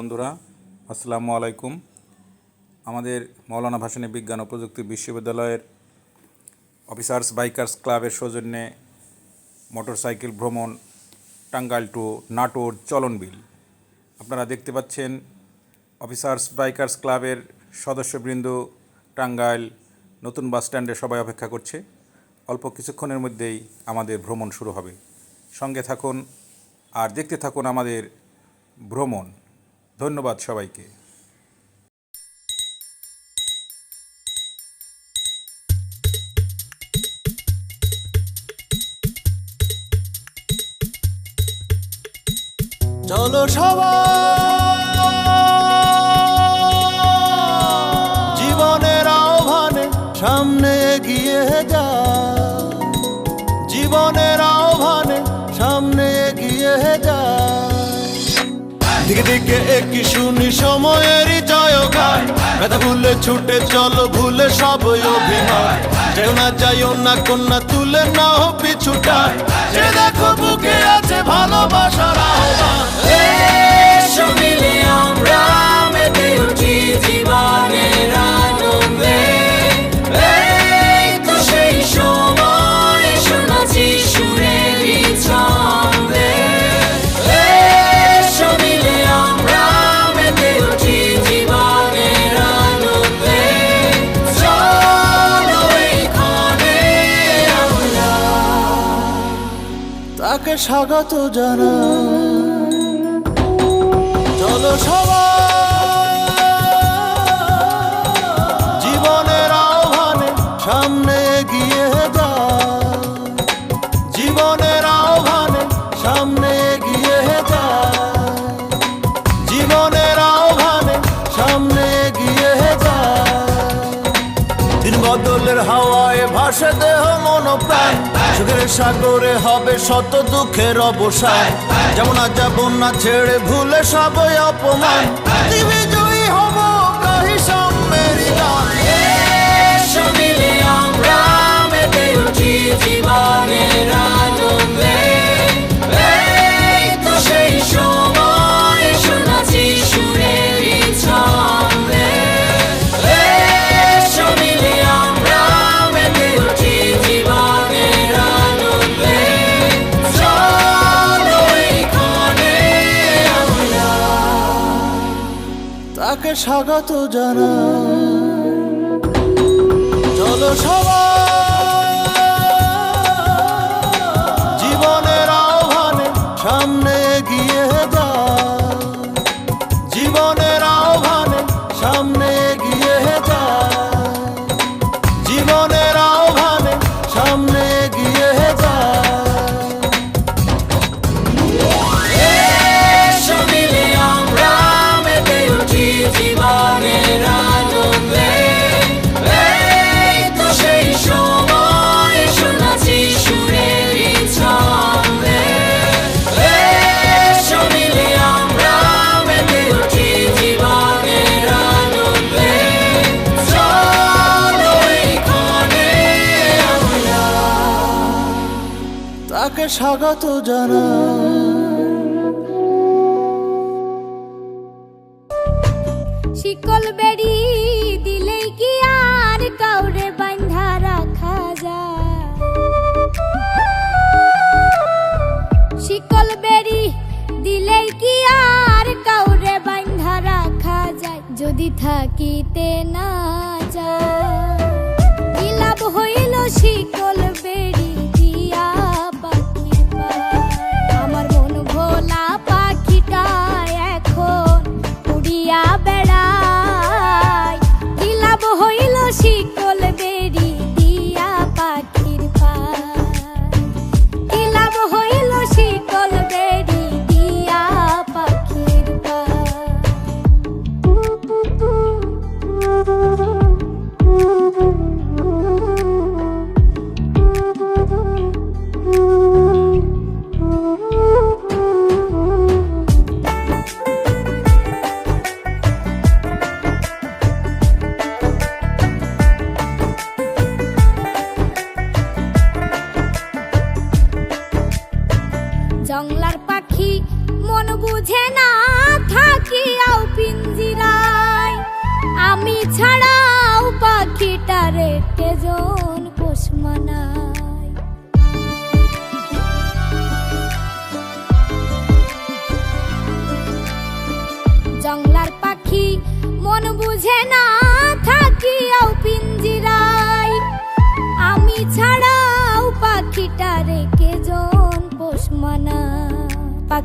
বন্ধুরা, আসসালামু আলাইকুম। আমাদের মৌলানা ভাসানী বিজ্ঞান ও প্রযুক্তি বিশ্ববিদ্যালয়ের অফিসার্স বাইকার্স ক্লাবের সৌজন্যে মোটরসাইকেল ভ্রমণ, টাঙ্গাইল টু নাটোর চলনবিল আপনারা দেখতে পাচ্ছেন অফিসার্স বাইকার্স ক্লাবের সদস্যবৃন্দ টাঙ্গাইল নতুন বাস স্ট্যান্ডে সবাই অপেক্ষা করছে। অল্প কিছুক্ষণের মধ্যেই আমাদের ভ্রমণ শুরু হবে। সঙ্গে থাকুন আর দেখতে থাকুন আমাদের ভ্রমণ। ধন্যবাদ সবাইকে। চলো সবাই! দিকে দিকে একই শুনি সময়েরই জয়গান। ব্যথা ভুলে ছুটে চলো, ভুলে সব অভিমান যেও না, যাইও না, কন্যা তুলে নাও পিছুটান যে দেখো বুকে আছে ভালোবাসার আহ্বান। আমরা জীবনের আনন্দে। স্বাগত জানা বদলের হাওয়ায় ভাসে দেহ মন প্রাণ। সুখের সাগরে হবে শত দুঃখের অবসান। যেমন আজ যাব না ছেড়ে ভুলে সবই অপমান। জীবনের আনন্দে। তাকে স্বাগত জানা চলো সবাই তাকে স্বাগত জানা শিকল বেড়ি দিলেই কি আর কাউরে বান্ধা রাখা যায়? শিকল বেড়ি দিলেই কি আর কাউরে বান্ধা রাখা যায়? যদি থাকিতে না যায়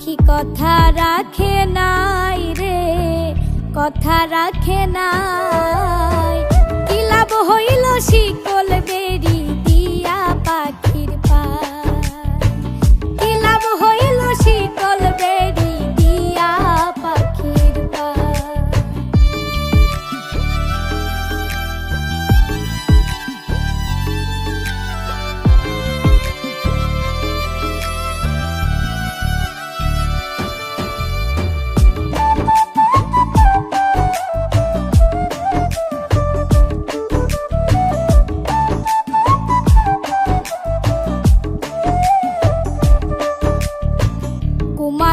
পাখি কথা রাখে নাই রে কথা রাখে নাই। কিলাব হইল হইল শিকলবে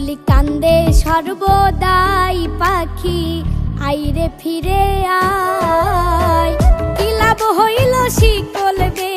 কলি কান্দে সর্বদাই পাখি আইরে ফিরে আয়। কিলাব হইল শিকলবে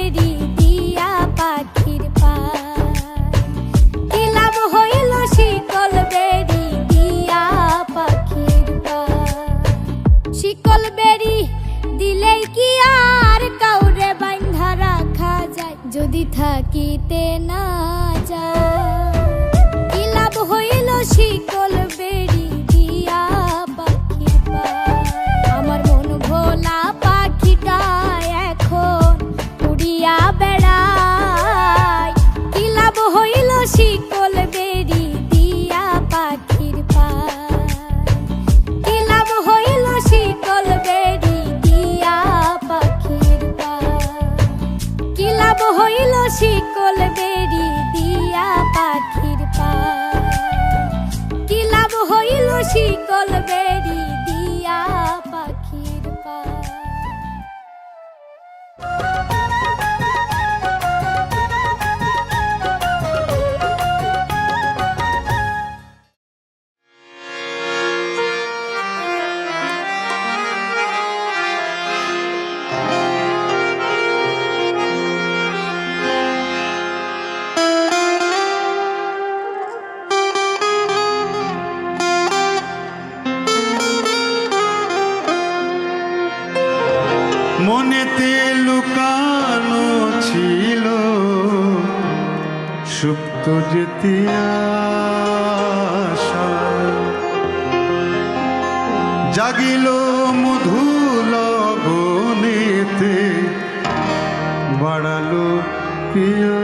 শিকলে সুপ্ত যেতিয়া জাগিল মধু লগনেতে বাড়ালো প্রিয়